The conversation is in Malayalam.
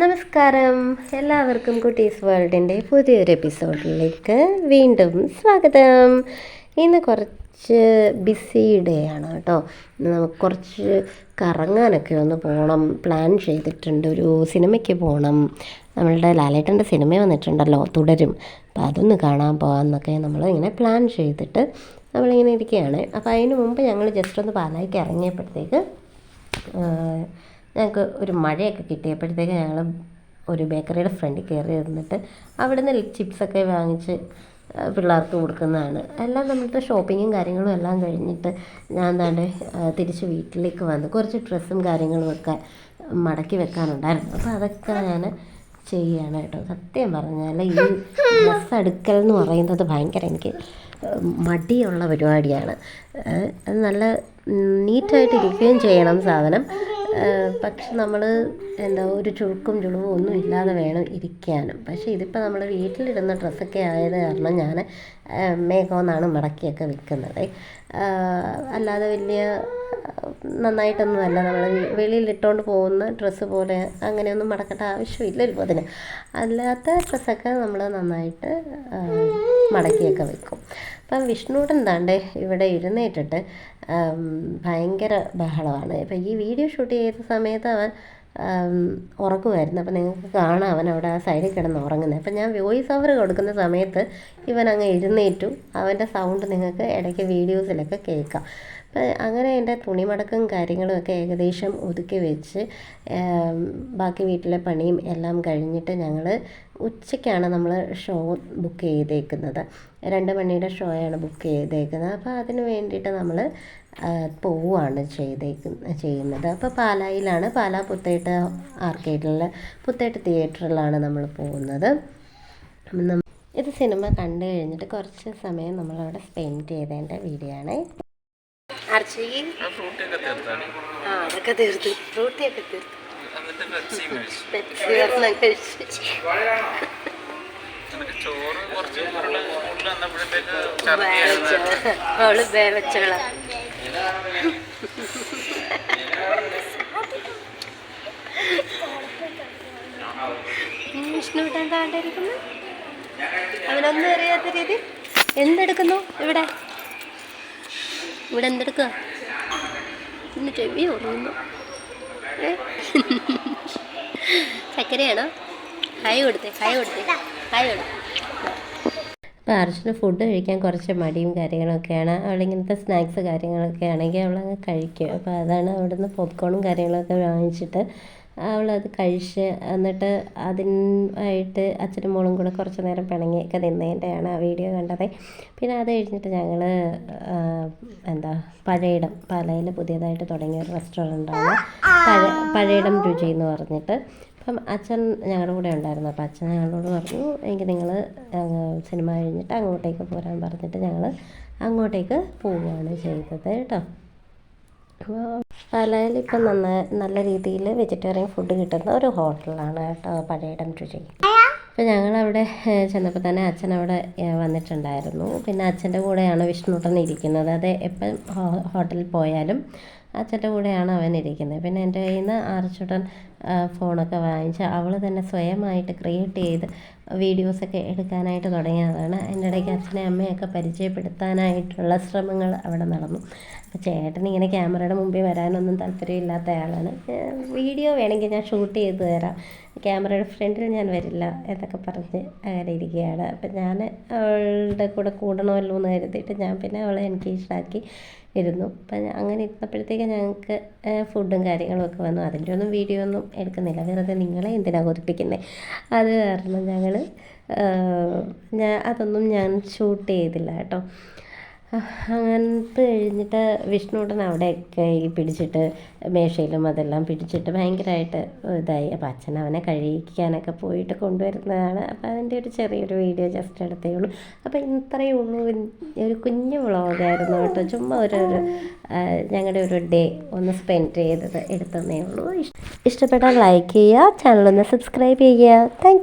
നമസ്കാരം. എല്ലാവർക്കും കുട്ടീസ് വേൾഡിന്റെ പുതിയൊരു എപ്പിസോഡിലേക്ക് വീണ്ടും സ്വാഗതം. ഇന്ന് കുറച്ച് ബിസി ഡേ ആണ് കേട്ടോ നമുക്ക് കുറച്ച് കറങ്ങാനൊക്കെ ഒന്ന് പോകണം പ്ലാൻ ചെയ്തിട്ടുണ്ട് ഒരു സിനിമയ്ക്ക് പോകണം നമ്മളുടെ ലാലേട്ടന്റെ സിനിമ വന്നിട്ടുണ്ടല്ലോ തുടരും. അപ്പോൾ അതൊന്ന് കാണാൻ പോകാമെന്നൊക്കെ നമ്മൾ ഇങ്ങനെ പ്ലാൻ ചെയ്തിട്ട് നമ്മളിങ്ങനെ ഇരിക്കുകയാണ്. അപ്പോൾ അതിന് മുമ്പ് ഞങ്ങൾ ജസ്റ്റ് ഒന്ന് പാലായിക്ക് ഇറങ്ങിയപ്പോഴത്തേക്ക് ഞങ്ങൾക്ക് ഒരു മഴയൊക്കെ കിട്ടിയപ്പോഴത്തേക്ക് ഞങ്ങൾ ഒരു ബേക്കറിയുടെ ഫ്രണ്ടിൽ കയറി ഇരുന്നിട്ട് അവിടെ നിന്ന് ചിപ്സൊക്കെ വാങ്ങിച്ച് പിള്ളേർക്ക് കൊടുക്കുന്നതാണ്. എല്ലാം നമ്മളുടെ ഷോപ്പിങ്ങും കാര്യങ്ങളും എല്ലാം കഴിഞ്ഞിട്ട് ഞാൻ എന്താണ്ട് തിരിച്ച് വീട്ടിലേക്ക് വന്ന് കുറച്ച് ഡ്രസ്സും കാര്യങ്ങളും ഒക്കെ മടക്കി വെക്കാനുണ്ടായിരുന്നു. അപ്പോൾ അതൊക്കെ ഞാൻ ചെയ്യുകയാണ് കേട്ടോ. സത്യം പറഞ്ഞാൽ ഈ ഡ്രസ്സ് അടുക്കൽ എന്ന് പറയുന്നത് ഭയങ്കര എനിക്ക് മടിയുള്ള പരിപാടിയാണ്. അത് നല്ല നീറ്റായിട്ട് ഇരിക്കുകയും ചെയ്യണം സാധനം. പക്ഷെ നമ്മൾ എന്താ ഒരു ചുളുക്കും ചുളിവും ഒന്നും ഇല്ലാതെ വേണം ഇരിക്കാനും. പക്ഷേ ഇതിപ്പോൾ നമ്മൾ വീട്ടിലിടുന്ന ഡ്രസ്സൊക്കെ ആയത് കാരണം ഞാൻ മേഘമെന്നാണ് മടക്കിയൊക്കെ വിൽക്കുന്നത്. അല്ലാതെ വലിയ നന്നായിട്ടൊന്നുമല്ല. നമ്മൾ വെളിയിലിട്ടുകൊണ്ട് പോകുന്ന ഡ്രസ്സ് പോലെ അങ്ങനെയൊന്നും മടക്കേണ്ട ആവശ്യമില്ലല്ലോ അതിന് അല്ലാത്ത ഡ്രസ്സൊക്കെ നമ്മൾ നന്നായിട്ട് മടക്കിയൊക്കെ വെക്കും. അപ്പം വിഷ്ണുടൻ താണ്ടെ ഇവിടെ ഇരുന്നേറ്റിട്ട് ഭയങ്കര ബഹളമാണ്. ഇപ്പം ഈ വീഡിയോ ഷൂട്ട് ചെയ്ത സമയത്ത് അവൻ ഉറക്കുമായിരുന്നു. അപ്പം നിങ്ങൾക്ക് കാണാം അവൻ അവിടെ ആ സൈഡിൽ കിടന്ന് ഉറങ്ങുന്നത്. അപ്പം ഞാൻ വോയിസ് ഓവർ കൊടുക്കുന്ന സമയത്ത് ഇവൻ അങ്ങ് എഴുന്നേറ്റു. അവന്റെ സൗണ്ട് നിങ്ങൾക്ക് ഇടയ്ക്ക് വീഡിയോസിലൊക്കെ കേൾക്കാം. അപ്പം അങ്ങനെ എന്റെ തുണിമടക്കും കാര്യങ്ങളും ഒക്കെ ഏകദേശം ഒതുക്കി വെച്ച് ബാക്കി വീട്ടിലെ പണിയും എല്ലാം കഴിഞ്ഞിട്ട് ഞങ്ങൾ ഉച്ചയ്ക്കാണ് നമ്മൾ ഷോ ബുക്ക് ചെയ്തേക്കുന്നത്. രണ്ട് മണിയുടെ ഷോയാണ് ബുക്ക് ചെയ്തേക്കുന്നത്. അപ്പോൾ അതിന് വേണ്ടിയിട്ട് നമ്മൾ പോവുകയാണ് ചെയ്തേക്കുന്ന ചെയ്യുന്നത്. അപ്പോൾ പാലായിലാണ് പാലാ പുത്തേട്ട് ആർക്കേഡിൽ പുത്തേട്ട് തിയേറ്ററിലാണ് നമ്മൾ പോകുന്നത്. ഇത് സിനിമ കണ്ടു കഴിഞ്ഞിട്ട് കുറച്ച് സമയം നമ്മളവിടെ സ്പെൻഡ് ചെയ്തതിന്റെ വീഡിയോ ആണ് തീർത്താണ്. ആ അതൊക്കെ തീർത്തു. ഫ്രൂട്ടിയൊക്കെ തീർത്തു. വിഷ്ണു വിട്ടാൻ അവനൊന്നും അറിയാത്ത രീതി എന്തെടുക്കുന്നു ഇവിടെ ഇവിടെ എന്തെടുക്കുക ഇന്ന് ചെവി ഏ? ചക്കരയാണോ? ഹായ് കൊടുത്തേ ഹായ് കൊടുത്തേ ഹായ് കൊടുത്തേ. അപ്പോൾ അർജുന് ഫുഡ് കഴിക്കാൻ കുറച്ച് മടിയും കാര്യങ്ങളൊക്കെയാണ്. അവളിങ്ങനത്തെ സ്നാക്സ് കാര്യങ്ങളൊക്കെ ആണെങ്കിൽ അവളങ്ങ് കഴിക്കും. അപ്പോൾ അതാണ് അവിടുന്ന് പോപ്കോണും കാര്യങ്ങളൊക്കെ വാങ്ങിച്ചിട്ട് അവളത് കഴിച്ച് എന്നിട്ട് അതിനായിട്ട് അച്ഛനും മോളും കൂടെ കുറച്ച് നേരം പിണങ്ങിയൊക്കെ നിന്നതിന്റെയാണ് ആ വീഡിയോ കണ്ടത്. പിന്നെ അത് കഴിഞ്ഞിട്ട് ഞങ്ങൾ എന്താ പഴയിടം പാലയിൽ പുതിയതായിട്ട് തുടങ്ങിയ ഒരു റെസ്റ്റോറന്റാണ്. പഴ പഴയിടം രുചി എന്ന് പറഞ്ഞിട്ട്. അപ്പം അച്ഛൻ ഞങ്ങളുടെ കൂടെ ഉണ്ടായിരുന്നു. അപ്പം അച്ഛൻ ഞങ്ങളോട് പറഞ്ഞു എങ്കിൽ നിങ്ങൾ സിനിമ കഴിഞ്ഞിട്ട് അങ്ങോട്ടേക്ക് പോരാൻ പറഞ്ഞിട്ട് ഞങ്ങൾ അങ്ങോട്ടേക്ക് പോവുകയാണ് ചെയ്തത് കേട്ടോ. അപ്പോൾ പാലായിൽ ഇപ്പം നന്ന നല്ല രീതിയിൽ വെജിറ്റേറിയൻ ഫുഡ് കിട്ടുന്ന ഒരു ഹോട്ടലാണ് കേട്ടോ പഴയടം രുചി. അപ്പം ഞങ്ങളവിടെ ചെന്നപ്പോൾ തന്നെ അച്ഛൻ അവിടെ വന്നിട്ടുണ്ടായിരുന്നു. പിന്നെ അച്ഛന്റെ കൂടെയാണ് വിഷ്ണുട്ടൻ ഇരിക്കുന്നത്. അത് എപ്പം ഹോട്ടലിൽ പോയാലും അച്ഛന്റെ കൂടെയാണ് അവൻ ഇരിക്കുന്നത്. പിന്നെ എന്റെ കയ്യിൽ നിന്ന് ആർച്ചുട്ടൻ ഫോണൊക്കെ വാങ്ങിച്ച് അവൾ തന്നെ സ്വയമായിട്ട് ക്രിയേറ്റ് ചെയ്ത് വീഡിയോസൊക്കെ എടുക്കാനായിട്ട് തുടങ്ങിയതാണ്. അതിന്റെ ഇടയ്ക്ക് അച്ഛനെ അമ്മയൊക്കെ പരിചയപ്പെടുത്താനായിട്ടുള്ള ശ്രമങ്ങൾ അവിടെ നടന്നു. അപ്പോൾ ചേട്ടൻ ഇങ്ങനെ ക്യാമറയുടെ മുമ്പിൽ വരാനൊന്നും താല്പര്യമില്ലാത്ത ആളാണ്. വീഡിയോ വേണമെങ്കിൽ ഞാൻ ഷൂട്ട് ചെയ്ത് തരാം. ക്യാമറയുടെ ഫ്രണ്ടിൽ ഞാൻ വരില്ല എന്നൊക്കെ പറഞ്ഞ് അങ്ങനെ ഇരിക്കുകയാണ്. അപ്പം ഞാൻ അവളുടെ കൂടെ കൂടണമല്ലോ എന്ന് കരുതിയിട്ട് ഞാൻ പിന്നെ അവളെ എൻഗേജ്ഡാക്കി ഇരുന്നു. അപ്പം അങ്ങനെ ഇരുന്നപ്പോഴത്തേക്ക് ഞങ്ങൾക്ക് ഫുഡും കാര്യങ്ങളൊക്കെ വന്നു. അതിന്റെ ഒന്നും വീഡിയോ ഒന്നും എടുക്കുന്നില്ല. വെറുതെ നിങ്ങളെ എന്തിനാണ് കൊതിപ്പിക്കുന്നത് അത് കാരണം ഞങ്ങൾ ഞാൻ അതൊന്നും ഞാൻ ഷൂട്ട് ചെയ്തില്ല കേട്ടോ. അങ്ങനത്തെ കഴിഞ്ഞിട്ട് വിഷ്ണുടൻ അവിടെയൊക്കെ ഈ പിടിച്ചിട്ട് മേശയിലും അതെല്ലാം പിടിച്ചിട്ട് ഭയങ്കരമായിട്ട് ഇതായി. അപ്പം അച്ഛൻ അവനെ കഴിക്കാനൊക്കെ പോയിട്ട് കൊണ്ടുവരുന്നതാണ്. അപ്പം അതിന്റെ ഒരു ചെറിയൊരു വീഡിയോ ജസ്റ്റ് എടുത്തേ ഉള്ളൂ. അപ്പം ഇത്രയേ ഉള്ളൂ. ഒരു കുഞ്ഞു വ്ളോഗായിരുന്നു കേട്ടോ. ചുമ്മാ ഒരു ഒരു ഞങ്ങളുടെ ഒരു ഡേ ഒന്ന് സ്പെൻഡ് ചെയ്തത് എടുത്തതേ ഉള്ളൂ. ഇഷ്ട- ഇഷ്ടപ്പെട്ടാൽ ലൈക്ക് ചെയ്യുക ചാനലൊന്ന് സബ്സ്ക്രൈബ് ചെയ്യുക. താങ്ക്